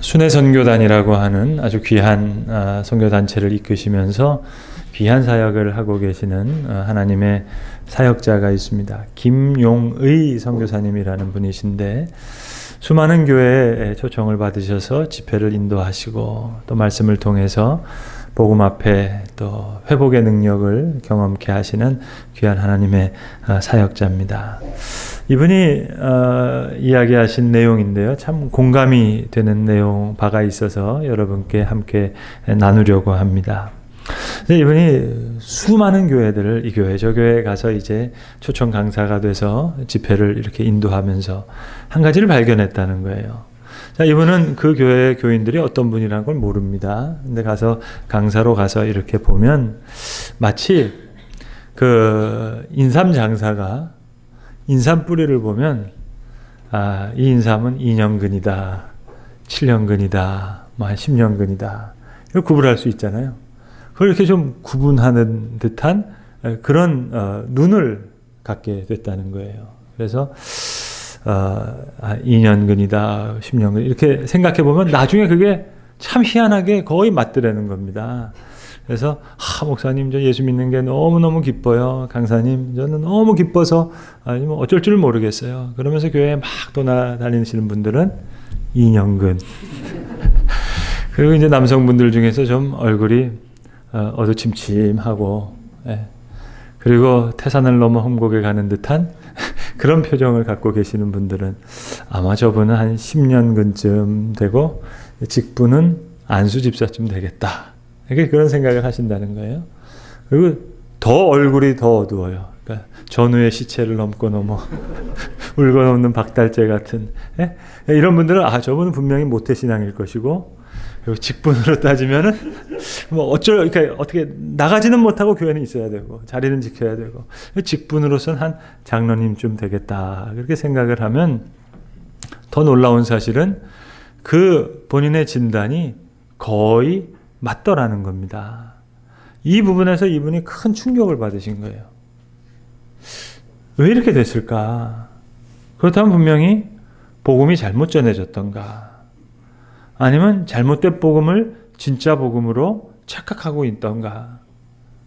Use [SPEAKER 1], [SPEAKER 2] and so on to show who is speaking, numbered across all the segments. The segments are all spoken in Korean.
[SPEAKER 1] 순회 선교단이라고 하는 아주 귀한 아, 선교 단체를 이끄시면서 귀한 사역을 하고 계시는 어, 하나님의 사역자가 있습니다. 김용의 선교사님이라는 분이신데 수많은 교회에 초청을 받으셔서 집회를 인도하시고 또 말씀을 통해서 복음 앞에 또 회복의 능력을 경험케 하시는 귀한 하나님의 어, 사역자입니다. 이분이 어, 이야기하신 내용인데요. 참 공감이 되는 내용 바가 있어서 여러분께 함께 나누려고 합니다. 이분이 수많은 교회들을 이 교회 저 교회에 가서 이제 초청 강사가 돼서 집회를 이렇게 인도하면서 한 가지를 발견했다는 거예요. 자, 이분은 그 교회 교인들이 어떤 분이라는 걸 모릅니다. 근데 가서 강사로 가서 이렇게 보면 마치 그 인삼 장사가 인삼 뿌리를 보면 아, 이 인삼은 2년근이다. 7년근이다. 뭐 10년근이다. 이걸 구분할 수 있잖아요. 그걸 이렇게 좀 구분하는 듯한 그런 어, 눈을 갖게 됐다는 거예요. 그래서 어, 2년근이다, 아, 10년근 이렇게 생각해 보면 나중에 그게 참 희한하게 거의 맞더라는 겁니다. 그래서 아 목사님 저 예수 믿는 게 너무 너무 기뻐요. 강사님 저는 너무 기뻐서 아니 뭐 어쩔 줄 모르겠어요. 그러면서 교회에 막 돌아다니시는 분들은 2년근 그리고 이제 남성분들 중에서 좀 얼굴이 어, 어두침침하고 예. 그리고 태산을 넘어 험곡에 가는 듯한 그런 표정을 갖고 계시는 분들은 아마 저분은 한 10년근쯤 되고 직분은 안수 집사쯤 되겠다. 이렇게 그런 생각을 하신다는 거예요. 그리고 더 얼굴이 더 어두워요. 그러니까 전후의 시체를 넘고 넘어 울고 넘는 박달재 같은 예? 이런 분들은 아 저분은 분명히 모태 신앙일 것이고 그리고 직분으로 따지면은 뭐 어쩔 그러니까 어떻게 나가지는 못하고 교회는 있어야 되고 자리는 지켜야 되고 직분으로선 한 장로님쯤 되겠다 그렇게 생각을 하면 더 놀라운 사실은 그 본인의 진단이 거의 맞더라는 겁니다. 이 부분에서 이분이 큰 충격을 받으신 거예요. 왜 이렇게 됐을까? 그렇다면 분명히 복음이 잘못 전해졌던가? 아니면 잘못된 복음을 진짜 복음으로 착각하고 있던가?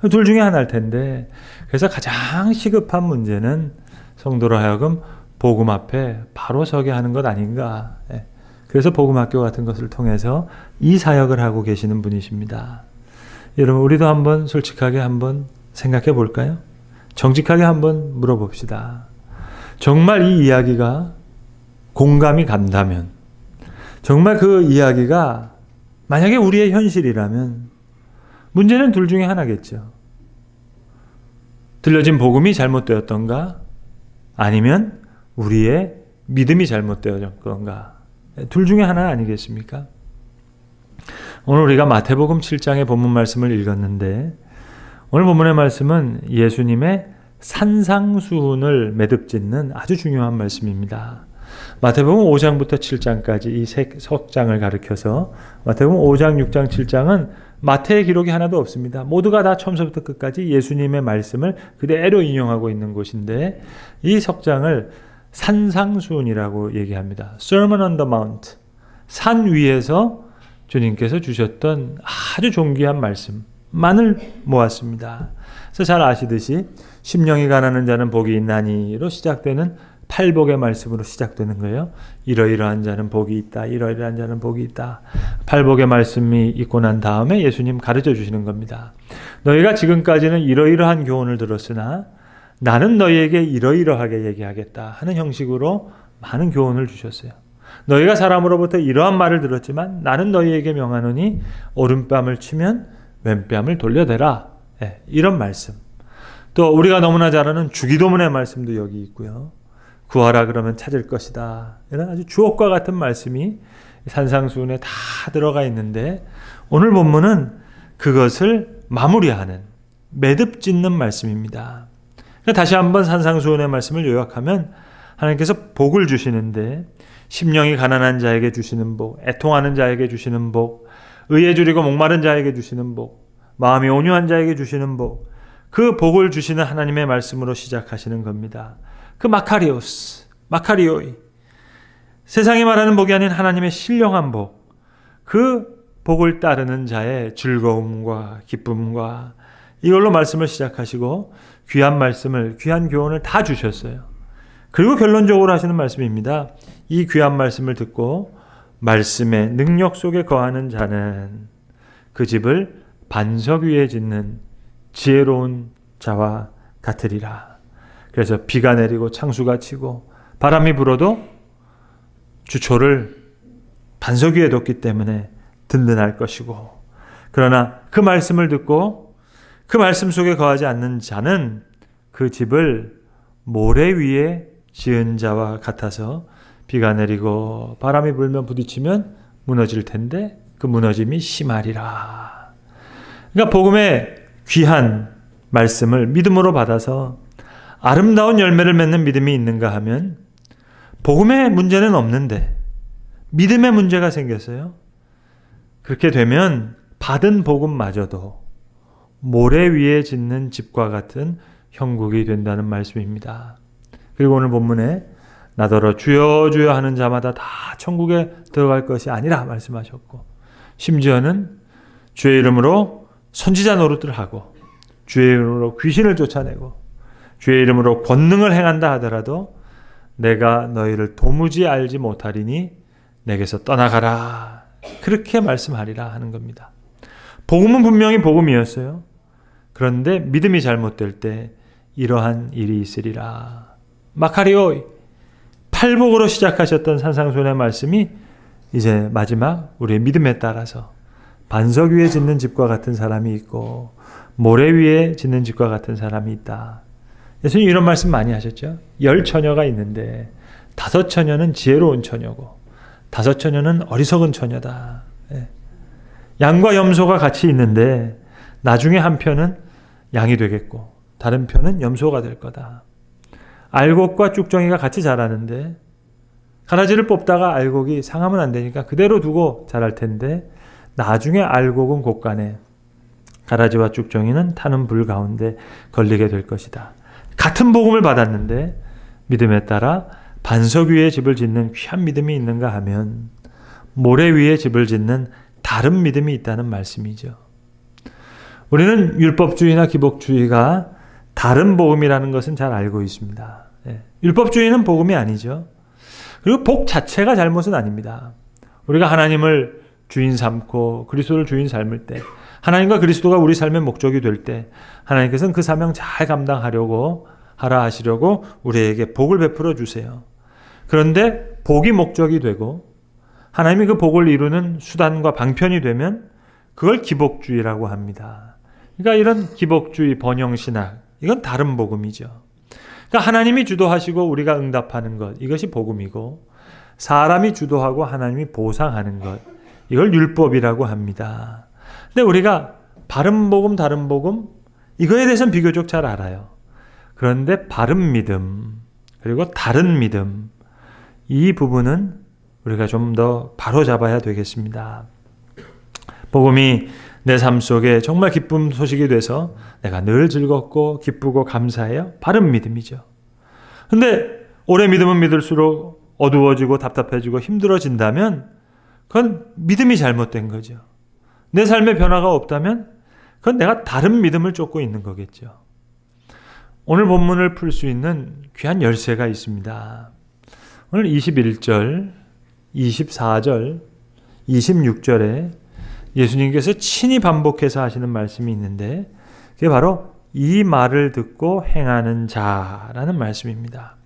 [SPEAKER 1] 둘 중에 하나일 텐데, 그래서 가장 시급한 문제는 성도로 하여금 복음 앞에 바로 서게 하는 것 아닌가? 예. 그래서 복음학교 같은 것을 통해서 이 사역을 하고 계시는 분이십니다. 여러분, 우리도 한번 솔직하게 한번 생각해 볼까요? 정직하게 한번 물어봅시다. 정말 이 이야기가 공감이 간다면, 정말 그 이야기가 만약에 우리의 현실이라면, 문제는 둘 중에 하나겠죠. 들려진 복음이 잘못되었던가? 아니면 우리의 믿음이 잘못되었던가? 둘 중에 하나 아니겠습니까? 오늘 우리가 마태복음 7장의 본문 말씀을 읽었는데 오늘 본문의 말씀은 예수님의 산상수훈을 매듭짓는 아주 중요한 말씀입니다. 마태복음 5장부터 7장까지 이 석장을 가리켜서 마태복음 5장, 6장, 7장은 마태의 기록이 하나도 없습니다. 모두가 다 처음부터 끝까지 예수님의 말씀을 그대로 인용하고 있는 곳인데 이 석장을 산상수훈이라고 얘기합니다. Sermon on the Mount. 산 위에서 주님께서 주셨던 아주 존귀한 말씀만을 모았습니다. 그래서 잘 아시듯이 심령이 가난한 자는 복이 있나니로 시작되는 팔복의 말씀으로 시작되는 거예요. 이러이러한 자는 복이 있다. 이러이러한 자는 복이 있다. 팔복의 말씀이 있고 난 다음에 예수님 가르쳐 주시는 겁니다. 너희가 지금까지는 이러이러한 교훈을 들었으나 나는 너희에게 이러이러하게 얘기하겠다 하는 형식으로 많은 교훈을 주셨어요. 너희가 사람으로부터 이러한 말을 들었지만 나는 너희에게 명하노니 오른뺨을 치면 왼뺨을 돌려대라. 네, 이런 말씀. 또 우리가 너무나 잘 아는 주기도문의 말씀도 여기 있고요. 구하라 그러면 찾을 것이다. 이런 아주 주옥과 같은 말씀이 산상수훈에 다 들어가 있는데 오늘 본문은 그것을 마무리하는 매듭 짓는 말씀입니다. 다시 한번 산상수훈의 말씀을 요약하면 하나님께서 복을 주시는데 심령이 가난한 자에게 주시는 복, 애통하는 자에게 주시는 복, 의에 줄이고 목마른 자에게 주시는 복, 마음이 온유한 자에게 주시는 복, 그 복을 주시는 하나님의 말씀으로 시작하시는 겁니다. 그 마카리오스, 마카리오이. 세상이 말하는 복이 아닌 하나님의 신령한 복, 그 복을 따르는 자의 즐거움과 기쁨과 이걸로 말씀을 시작하시고 귀한 말씀을 귀한 교훈을 다 주셨어요. 그리고 결론적으로 하시는 말씀입니다. 이 귀한 말씀을 듣고 말씀의 능력 속에 거하는 자는 그 집을 반석 위에 짓는 지혜로운 자와 같으리라. 그래서 비가 내리고 창수가 치고 바람이 불어도 주초를 반석 위에 뒀기 때문에 든든할 것이고 그러나 그 말씀을 듣고 그 말씀 속에 거하지 않는 자는 그 집을 모래 위에 지은 자와 같아서 비가 내리고 바람이 불면 부딪히면 무너질 텐데 그 무너짐이 심하리라. 그러니까 복음의 귀한 말씀을 믿음으로 받아서 아름다운 열매를 맺는 믿음이 있는가 하면 복음의 문제는 없는데 믿음의 문제가 생겼어요. 그렇게 되면 받은 복음마저도 모래 위에 짓는 집과 같은 형국이 된다는 말씀입니다. 그리고 오늘 본문에 나더러 주여 주여 하는 자마다 다 천국에 들어갈 것이 아니라 말씀하셨고 심지어는 주의 이름으로 선지자 노릇들을 하고 주의 이름으로 귀신을 쫓아내고 주의 이름으로 권능을 행한다 하더라도 내가 너희를 도무지 알지 못하리니 내게서 떠나가라. 그렇게 말씀하리라 하는 겁니다. 복음은 분명히 복음이었어요. 그런데 믿음이 잘못될 때 이러한 일이 있으리라. 마카리오 팔복으로 시작하셨던 산상손의 말씀이 이제 마지막 우리의 믿음에 따라서 반석 위에 짓는 집과 같은 사람이 있고 모래 위에 짓는 집과 같은 사람이 있다. 예수님 이런 말씀 많이 하셨죠. 열 처녀가 있는데 다섯 처녀는 지혜로운 처녀고 다섯 처녀는 어리석은 처녀다. 예. 양과 염소가 같이 있는데 나중에 한 편은 양이 되겠고 다른 편은 염소가 될 거다. 알곡과 쭉정이가 같이 자라는데 가라지를 뽑다가 알곡이 상하면 안 되니까 그대로 두고 자랄 텐데 나중에 알곡은 곳간에 가라지와 쭉정이는 타는 불 가운데 걸리게 될 것이다. 같은 복음을 받았는데 믿음에 따라 반석 위에 집을 짓는 귀한 믿음이 있는가 하면 모래 위에 집을 짓는 다른 믿음이 있다는 말씀이죠. 우리는 율법주의나 기복주의가 다른 복음이라는 것은 잘 알고 있습니다. 예. 율법주의는 복음이 아니죠. 그리고 복 자체가 잘못은 아닙니다. 우리가 하나님을 주인 삼고 그리스도를 주인 삶을 때 하나님과 그리스도가 우리 삶의 목적이 될 때 하나님께서는 그 사명 잘 감당하려고 하라 하시려고 우리에게 복을 베풀어 주세요. 그런데 복이 목적이 되고 하나님이 그 복을 이루는 수단과 방편이 되면 그걸 기복주의라고 합니다. 그러니까 이런 기복주의 번영 신학 이건 다른 복음이죠. 그러니까 하나님이 주도하시고 우리가 응답하는 것 이것이 복음이고 사람이 주도하고 하나님이 보상하는 것 이걸 율법이라고 합니다. 근데 우리가 바른 복음, 다른 복음, 이거에 대해서는 비교적 잘 알아요. 그런데 바른 믿음, 그리고 다른 믿음, 이 부분은 우리가 좀 더 바로 잡아야 되겠습니다. 복음이 내 삶 속에 정말 기쁨 소식이 돼서 내가 늘 즐겁고 기쁘고 감사해요. 바른 믿음이죠. 근데 오래 믿으면 믿을수록 어두워지고 답답해지고 힘들어진다면 그건 믿음이 잘못된 거죠. 내 삶의 변화가 없다면 그건 내가 다른 믿음을 쫓고 있는 거겠죠. 오늘 본문을 풀 수 있는 귀한 열쇠가 있습니다. 오늘 21절, 24절, 26절에 예수님께서 친히 반복해서 하시는 말씀이 있는데 그게 바로 이 말을 듣고 행하는 자라는 말씀입니다.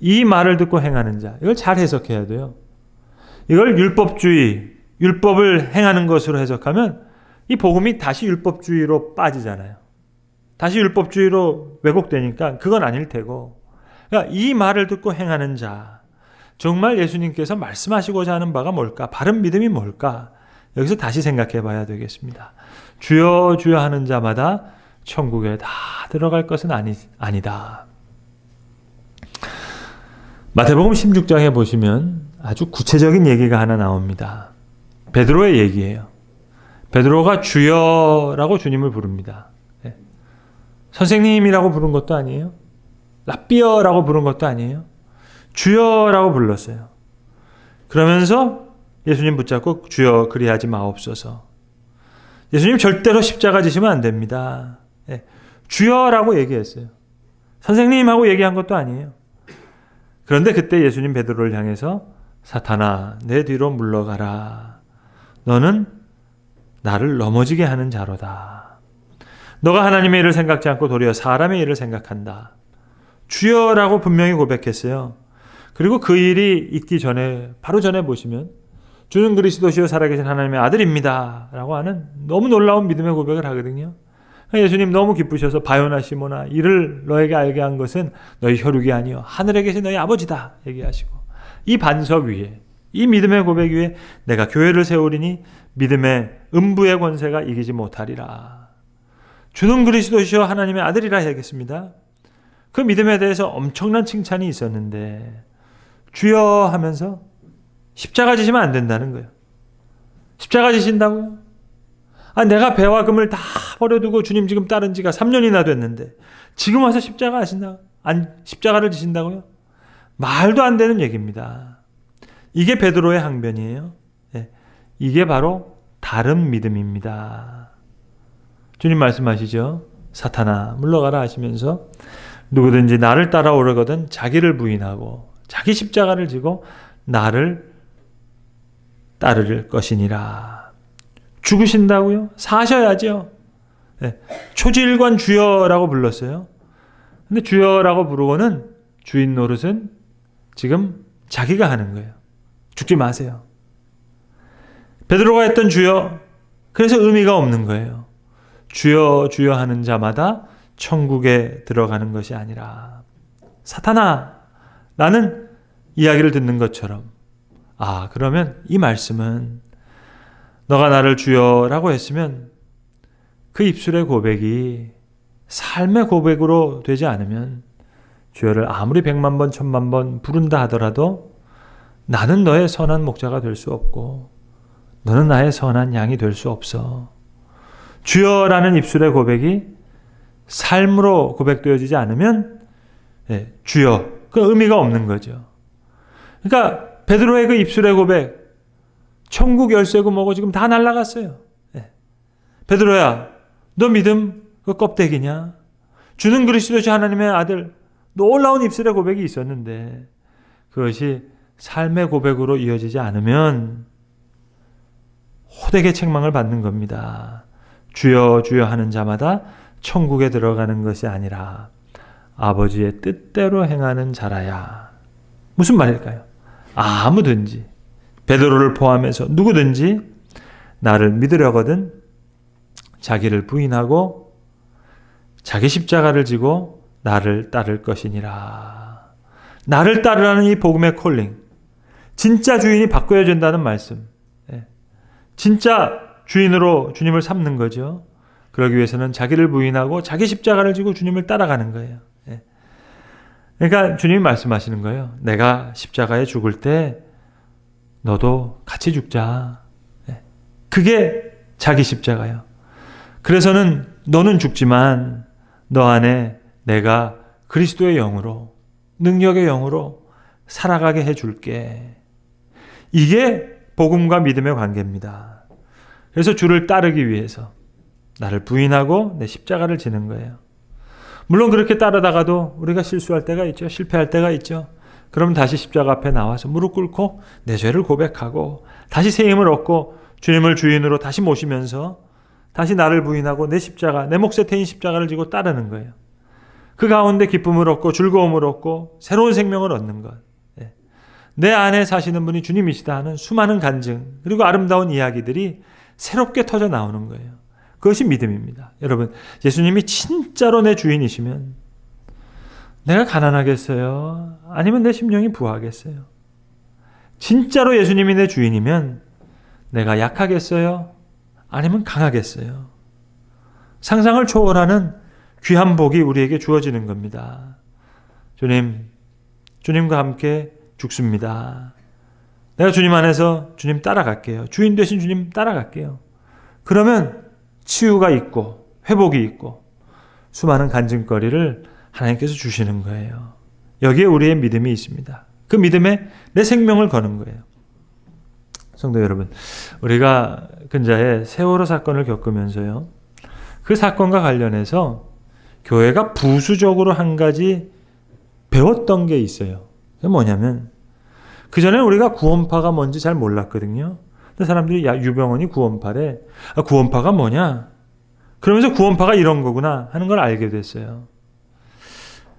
[SPEAKER 1] 이 말을 듣고 행하는 자. 이걸 잘 해석해야 돼요. 이걸 율법주의, 율법을 행하는 것으로 해석하면 이 복음이 다시 율법주의로 빠지잖아요. 다시 율법주의로 왜곡되니까 그건 아닐 테고. 그러니까 이 말을 듣고 행하는 자. 정말 예수님께서 말씀하시고자 하는 바가 뭘까? 바른 믿음이 뭘까? 여기서 다시 생각해 봐야 되겠습니다. 주여 주여 하는 자마다 천국에 다 들어갈 것은 아니, 아니다. 마태복음 16장에 보시면 아주 구체적인 얘기가 하나 나옵니다. 베드로의 얘기예요. 베드로가 주여라고 주님을 부릅니다. 네. 선생님이라고 부른 것도 아니에요. 라비어라고 부른 것도 아니에요. 주여라고 불렀어요. 그러면서 예수님 붙잡고 주여 그리하지 마옵소서. 예수님 절대로 십자가 지시면 안 됩니다. 예. 주여라고 얘기했어요. 선생님하고 얘기한 것도 아니에요. 그런데 그때 예수님 베드로를 향해서 사탄아 내 뒤로 물러가라. 너는 나를 넘어지게 하는 자로다. 너가 하나님의 일을 생각지 않고 도리어 사람의 일을 생각한다. 주여라고 분명히 고백했어요. 그리고 그 일이 있기 전에 바로 전에 보시면 주는 그리스도시요 살아계신 하나님의 아들입니다. 라고 하는 너무 놀라운 믿음의 고백을 하거든요. 예수님 너무 기쁘셔서 바요나 시모나 이를 너에게 알게 한 것은 너희 혈육이 아니요 하늘에 계신 너희 아버지다 얘기하시고 이 반석 위에 이 믿음의 고백 위에 내가 교회를 세우리니 믿음의 음부의 권세가 이기지 못하리라. 주는 그리스도시요 하나님의 아들이라 해야겠습니다. 그 믿음에 대해서 엄청난 칭찬이 있었는데 주여 하면서 십자가 지시면 안 된다는 거예요. 십자가 지신다고요? 아, 내가 배와 금을 다 버려두고 주님 지금 따른 지가 3년이나 됐는데 지금 와서 십자가 하신다? 안, 십자가를 지신다고요? 말도 안 되는 얘기입니다. 이게 베드로의 항변이에요. 네. 이게 바로 다른 믿음입니다. 주님 말씀하시죠. 사탄아 물러가라 하시면서 누구든지 나를 따라오려거든 자기를 부인하고 자기 십자가를 지고 나를 따를 것이니라. 죽으신다고요? 사셔야죠. 네. 초질관 주여라고 불렀어요. 근데 주여라고 부르고는 주인 노릇은 지금 자기가 하는 거예요. 죽지 마세요. 베드로가 했던 주여, 그래서 의미가 없는 거예요. 주여, 주여 하는 자마다 천국에 들어가는 것이 아니라, 사탄아, 나는 이야기를 듣는 것처럼, 아, 그러면 이 말씀은 너가 나를 주여라고 했으면 그 입술의 고백이 삶의 고백으로 되지 않으면 주여를 아무리 백만 번, 천만 번 부른다 하더라도 나는 너의 선한 목자가 될 수 없고 너는 나의 선한 양이 될 수 없어. 주여라는 입술의 고백이 삶으로 고백되어지지 않으면 예, 주여 그 의미가 없는 거죠. 그러니까 베드로의 그 입술의 고백 천국 열쇠고 뭐고 지금 다 날라갔어요. 예. 베드로야 너 믿음 그 껍데기냐? 주는 그리스도시 하나님의 아들 놀라운 입술의 고백이 있었는데 그것이 삶의 고백으로 이어지지 않으면 호되게 책망을 받는 겁니다. 주여 주여 하는 자마다 천국에 들어가는 것이 아니라 아버지의 뜻대로 행하는 자라야. 무슨 말일까요? 아무든지 베드로를 포함해서 누구든지 나를 믿으려거든 자기를 부인하고 자기 십자가를 지고 나를 따를 것이니라. 나를 따르라는 이 복음의 콜링. 진짜 주인이 바꿔야 된다는 말씀. 예. 진짜 주인으로 주님을 삼는 거죠. 그러기 위해서는 자기를 부인하고 자기 십자가를 지고 주님을 따라가는 거예요. 예. 그러니까 주님이 말씀하시는 거예요. 내가 십자가에 죽을 때 너도 같이 죽자. 예. 그게 자기 십자가요. 그래서는 너는 죽지만 너 안에 내가 그리스도의 영으로 능력의 영으로 살아가게 해줄게. 이게 복음과 믿음의 관계입니다. 그래서 주를 따르기 위해서 나를 부인하고 내 십자가를 지는 거예요. 물론 그렇게 따르다가도 우리가 실수할 때가 있죠. 실패할 때가 있죠. 그럼 다시 십자가 앞에 나와서 무릎 꿇고 내 죄를 고백하고 다시 새 힘을 얻고 주님을 주인으로 다시 모시면서 다시 나를 부인하고 내 십자가, 내 몫에 태인 십자가를 지고 따르는 거예요. 그 가운데 기쁨을 얻고 즐거움을 얻고 새로운 생명을 얻는 것. 예. 내 안에 사시는 분이 주님이시다 하는 수많은 간증 그리고 아름다운 이야기들이 새롭게 터져 나오는 거예요. 그것이 믿음입니다. 여러분, 예수님이 진짜로 내 주인이시면 내가 가난하겠어요? 아니면 내 심령이 부하겠어요? 진짜로 예수님이 내 주인이면 내가 약하겠어요? 아니면 강하겠어요? 상상을 초월하는 귀한 복이 우리에게 주어지는 겁니다. 주님, 주님과 함께 죽습니다. 내가 주님 안에서 주님 따라갈게요. 주인 되신 주님 따라갈게요. 그러면 치유가 있고 회복이 있고 수많은 간증거리를 하나님께서 주시는 거예요. 여기에 우리의 믿음이 있습니다. 그 믿음에 내 생명을 거는 거예요. 성도 여러분, 우리가 근자에 세월호 사건을 겪으면서요. 그 사건과 관련해서 교회가 부수적으로 한 가지 배웠던 게 있어요. 뭐냐면 그 전에 우리가 구원파가 뭔지 잘 몰랐거든요. 근데 사람들이 야 유병원이 구원파래. 아, 구원파가 뭐냐? 그러면서 구원파가 이런 거구나 하는 걸 알게 됐어요.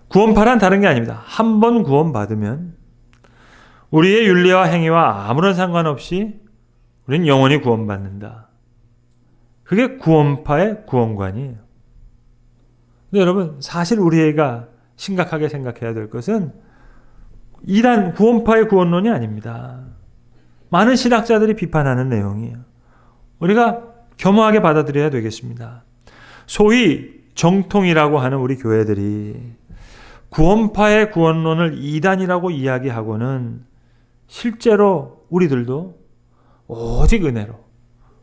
[SPEAKER 1] 구원파란 다른 게 아닙니다. 한 번 구원받으면 우리의 윤리와 행위와 아무런 상관없이 우리는 영원히 구원받는다. 그게 구원파의 구원관이에요. 근데 여러분, 사실 우리가 심각하게 생각해야 될 것은 이단 구원파의 구원론이 아닙니다. 많은 신학자들이 비판하는 내용이에요. 우리가 겸허하게 받아들여야 되겠습니다. 소위 정통이라고 하는 우리 교회들이 구원파의 구원론을 이단이라고 이야기하고는 실제로 우리들도 오직 은혜로,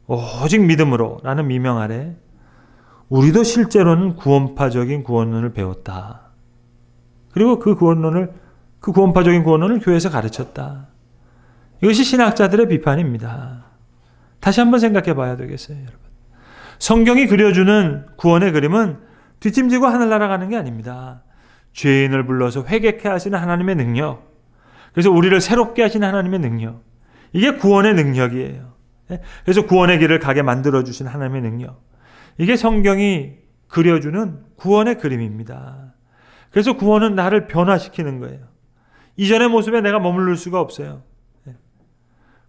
[SPEAKER 1] 오직 믿음으로 라는 미명 아래 우리도 실제로는 구원파적인 구원론을 배웠다. 그리고 그 구원론을, 그 구원파적인 구원론을 교회에서 가르쳤다. 이것이 신학자들의 비판입니다. 다시 한번 생각해 봐야 되겠어요, 여러분. 성경이 그려주는 구원의 그림은 뒷짐지고 하늘 날아가는 게 아닙니다. 죄인을 불러서 회개케 하시는 하나님의 능력, 그래서 우리를 새롭게 하시는 하나님의 능력, 이게 구원의 능력이에요. 예? 그래서 구원의 길을 가게 만들어 주신 하나님의 능력, 이게 성경이 그려주는 구원의 그림입니다. 그래서 구원은 나를 변화시키는 거예요. 이전의 모습에 내가 머무를 수가 없어요.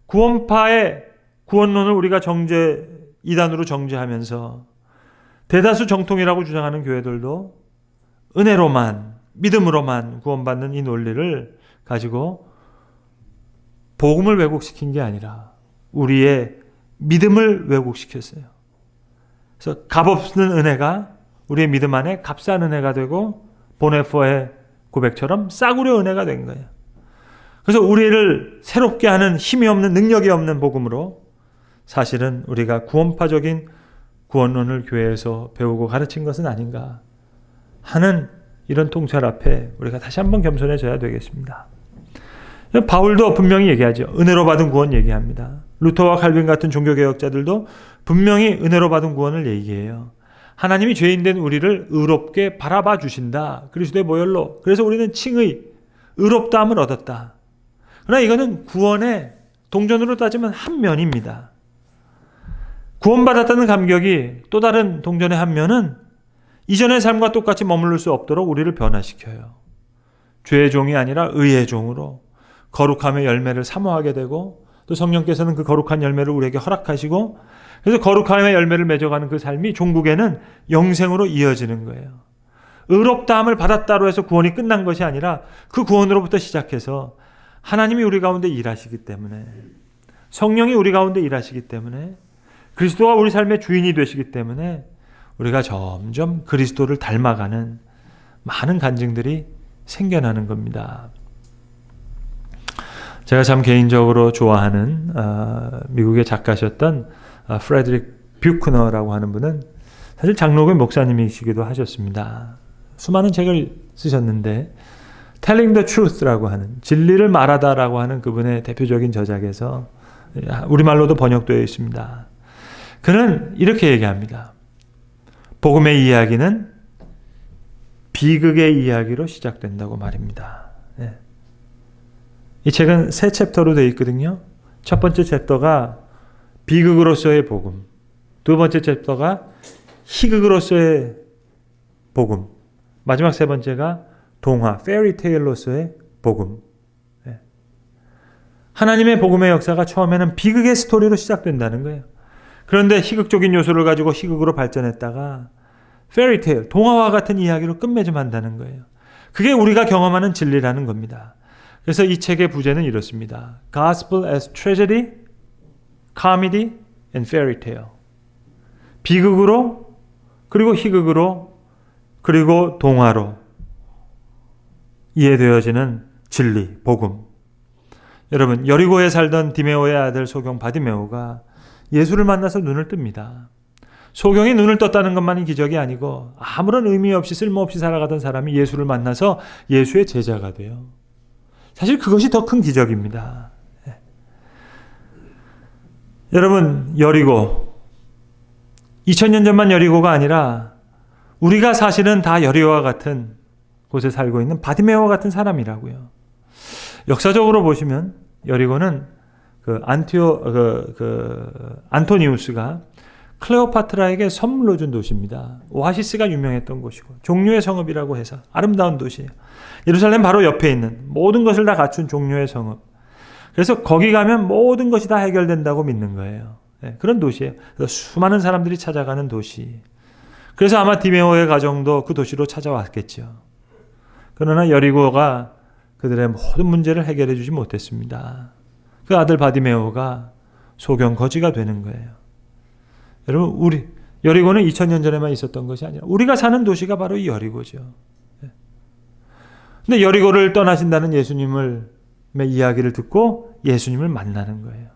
[SPEAKER 1] 예? 구원파의 구원론을 우리가 정제 이단으로 정죄하면서 대다수 정통이라고 주장하는 교회들도 은혜로만 믿음으로만 구원받는 이 논리를 가지고 복음을 왜곡시킨 게 아니라 우리의 믿음을 왜곡시켰어요. 그래서 값없는 은혜가 우리의 믿음 안에 값싼 은혜가 되고 보네포의 고백처럼 싸구려 은혜가 된 거예요. 그래서 우리를 새롭게 하는 힘이 없는 능력이 없는 복음으로 사실은 우리가 구원파적인 구원론을 교회에서 배우고 가르친 것은 아닌가 하는 이런 통찰 앞에 우리가 다시 한번 겸손해져야 되겠습니다. 바울도 분명히 얘기하죠. 은혜로 받은 구원 얘기합니다. 루터와 칼빈 같은 종교개혁자들도 분명히 은혜로 받은 구원을 얘기해요. 하나님이 죄인된 우리를 의롭게 바라봐 주신다. 그리스도의 모혈로. 그래서 우리는 칭의, 의롭다함을 얻었다. 그러나 이거는 구원의 동전으로 따지면 한 면입니다. 구원받았다는 감격이 또 다른 동전의 한 면은 이전의 삶과 똑같이 머무를 수 없도록 우리를 변화시켜요. 죄의 종이 아니라 의의 종으로 거룩함의 열매를 사모하게 되고 또 성령께서는 그 거룩한 열매를 우리에게 허락하시고 그래서 거룩함의 열매를 맺어가는 그 삶이 종국에는 영생으로 이어지는 거예요. 의롭다함을 받았다로 해서 구원이 끝난 것이 아니라 그 구원으로부터 시작해서 하나님이 우리 가운데 일하시기 때문에 성령이 우리 가운데 일하시기 때문에 그리스도가 우리 삶의 주인이 되시기 때문에 우리가 점점 그리스도를 닮아가는 많은 간증들이 생겨나는 겁니다. 제가 참 개인적으로 좋아하는 어, 미국의 작가셨던 어, 프레드릭 뷰크너라고 하는 분은 사실 장로교 목사님이시기도 하셨습니다. 수많은 책을 쓰셨는데 Telling the Truth라고 하는 진리를 말하다라고 하는 그분의 대표적인 저작에서 우리말로도 번역되어 있습니다. 그는 이렇게 얘기합니다. 복음의 이야기는 비극의 이야기로 시작된다고 말입니다. 네. 이 책은 세 챕터로 되어 있거든요. 첫 번째 챕터가 비극으로서의 복음, 두 번째 챕터가 희극으로서의 복음, 마지막 세 번째가 동화, 페리테일로서의 복음. 네. 하나님의 복음의 역사가 처음에는 비극의 스토리로 시작된다는 거예요. 그런데 희극적인 요소를 가지고 희극으로 발전했다가 페리테일, 동화와 같은 이야기로 끝맺음 한다는 거예요. 그게 우리가 경험하는 진리라는 겁니다. 그래서 이 책의 부제는 이렇습니다. Gospel as tragedy, comedy, and fairy tale. 비극으로, 그리고 희극으로, 그리고 동화로 이해되어지는 진리, 복음. 여러분, 여리고에 살던 디메오의 아들 소경 바디메오가 예수를 만나서 눈을 뜹니다. 소경이 눈을 떴다는 것만이 기적이 아니고 아무런 의미 없이 쓸모없이 살아가던 사람이 예수를 만나서 예수의 제자가 돼요. 사실 그것이 더 큰 기적입니다. 예. 여러분, 여리고. 2000년 전만 여리고가 아니라 우리가 사실은 다 여리고와 같은 곳에 살고 있는 바디메오와 같은 사람이라고요. 역사적으로 보시면 여리고는 그 안티오 그, 그 안토니우스가 클레오파트라에게 선물로 준 도시입니다. 오아시스가 유명했던 곳이고 종류의 성읍이라고 해서 아름다운 도시예요. 예루살렘 바로 옆에 있는 모든 것을 다 갖춘 종류의 성읍. 그래서 거기 가면 모든 것이 다 해결된다고 믿는 거예요. 네, 그런 도시예요. 수많은 사람들이 찾아가는 도시. 그래서 아마 디메오의 가정도 그 도시로 찾아왔겠죠. 그러나 여리고가 그들의 모든 문제를 해결해 주지 못했습니다. 그 아들 바디메오가 소경 거지가 되는 거예요. 여러분, 우리, 여리고는 2000년 전에만 있었던 것이 아니라 우리가 사는 도시가 바로 이 여리고죠. 예. 근데 여리고를 떠나신다는 예수님을 이야기를 듣고 예수님을 만나는 거예요.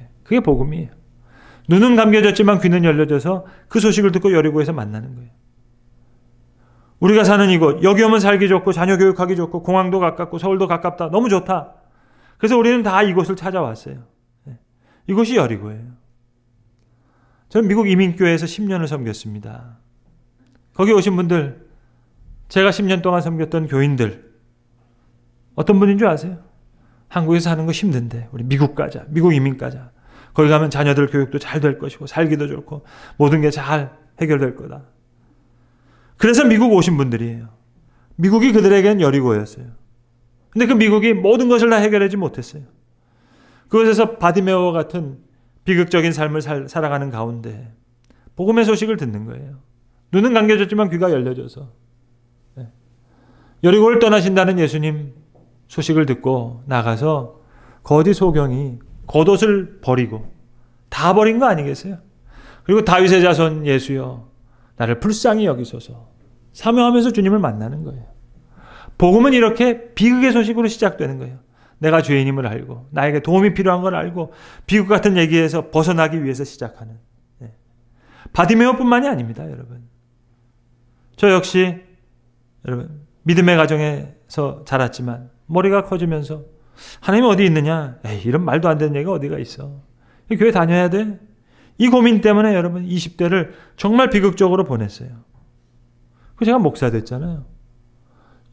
[SPEAKER 1] 예. 그게 복음이에요. 눈은 감겨졌지만 귀는 열려져서 그 소식을 듣고 여리고에서 만나는 거예요. 우리가 사는 이곳, 여기 오면 살기 좋고 자녀 교육하기 좋고 공항도 가깝고 서울도 가깝다. 너무 좋다. 그래서 우리는 다 이곳을 찾아왔어요. 예. 이곳이 여리고예요. 저는 미국 이민교회에서 10년을 섬겼습니다. 거기 오신 분들, 제가 10년 동안 섬겼던 교인들, 어떤 분인 줄 아세요? 한국에서 사는 거 힘든데, 우리 미국 가자, 미국 이민 가자. 거기 가면 자녀들 교육도 잘 될 것이고, 살기도 좋고, 모든 게 잘 해결될 거다. 그래서 미국 오신 분들이에요. 미국이 그들에게는 여리고였어요. 근데 그 미국이 모든 것을 다 해결하지 못했어요. 그곳에서 바디메어 같은 비극적인 삶을 살, 살아가는 가운데 복음의 소식을 듣는 거예요. 눈은 감겨졌지만 귀가 열려져서 네. 여리고를 떠나신다는 예수님 소식을 듣고 나가서 거디 소경이 겉옷을 버리고 다 버린 거 아니겠어요? 그리고 다윗의 자손 예수여 나를 불쌍히 여기소서 사명하면서 주님을 만나는 거예요. 복음은 이렇게 비극의 소식으로 시작되는 거예요. 내가 죄인임을 알고 나에게 도움이 필요한 걸 알고 비극 같은 얘기에서 벗어나기 위해서 시작하는 네. 바디메오뿐만이 아닙니다, 여러분. 저 역시 여러분 믿음의 가정에서 자랐지만 머리가 커지면서 하나님 어디 있느냐? 에이, 이런 말도 안 되는 얘기가 어디가 있어? 교회 다녀야 돼? 이 고민 때문에 여러분 20대를 정말 비극적으로 보냈어요. 그 제가 목사 됐잖아요.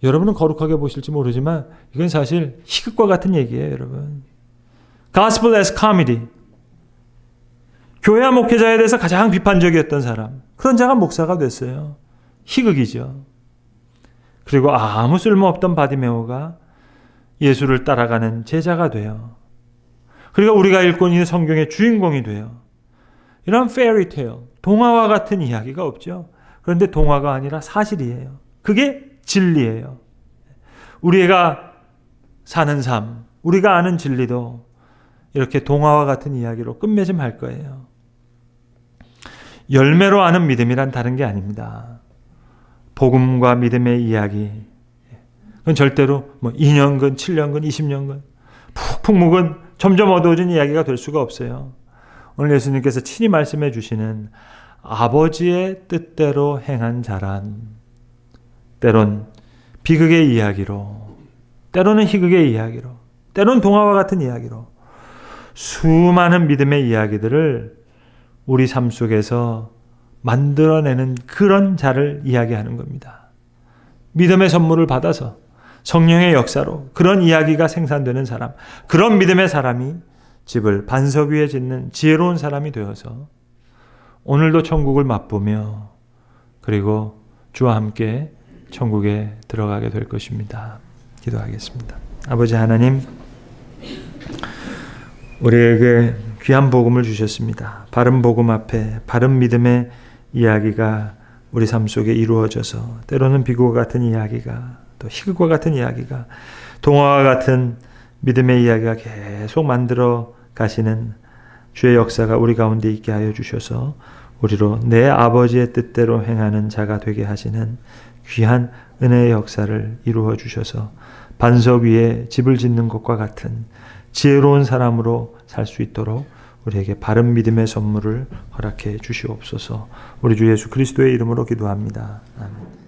[SPEAKER 1] 여러분은 거룩하게 보실지 모르지만 이건 사실 희극과 같은 얘기예요, 여러분. Gospel as comedy. 교회와 목회자에 대해서 가장 비판적이었던 사람. 그런 자가 목사가 됐어요. 희극이죠. 그리고 아무 쓸모없던 바디메오가 예수를 따라가는 제자가 돼요. 그리고 우리가 읽고 있는 성경의 주인공이 돼요. 이런 페리테일, 동화와 같은 이야기가 없죠. 그런데 동화가 아니라 사실이에요. 그게 진리예요. 우리가 사는 삶, 우리가 아는 진리도 이렇게 동화와 같은 이야기로 끝맺음 할 거예요. 열매로 아는 믿음이란 다른 게 아닙니다. 복음과 믿음의 이야기. 그건 절대로 뭐 2년근, 7년근, 20년근, 푹푹 묵은 점점 어두워진 이야기가 될 수가 없어요. 오늘 예수님께서 친히 말씀해 주시는 아버지의 뜻대로 행한 자란 때론 비극의 이야기로 때로는 희극의 이야기로 때론 동화와 같은 이야기로 수많은 믿음의 이야기들을 우리 삶 속에서 만들어내는 그런 자를 이야기하는 겁니다. 믿음의 선물을 받아서 성령의 역사로 그런 이야기가 생산되는 사람, 그런 믿음의 사람이 집을 반석 위에 짓는 지혜로운 사람이 되어서 오늘도 천국을 맛보며 그리고 주와 함께 천국에 들어가게 될 것입니다. 기도하겠습니다. 아버지 하나님, 우리에게 귀한 복음을 주셨습니다. 바른 복음 앞에 바른 믿음의 이야기가 우리 삶 속에 이루어져서 때로는 비극과 같은 이야기가 또 희극과 같은 이야기가 동화와 같은 믿음의 이야기가 계속 만들어 가시는 주의 역사가 우리 가운데 있게 하여 주셔서 우리로 내 아버지의 뜻대로 행하는 자가 되게 하시는 귀한 은혜의 역사를 이루어 주셔서 반석 위에 집을 짓는 것과 같은 지혜로운 사람으로 살 수 있도록 우리에게 바른 믿음의 선물을 허락해 주시옵소서. 우리 주 예수 그리스도의 이름으로 기도합니다. 아멘.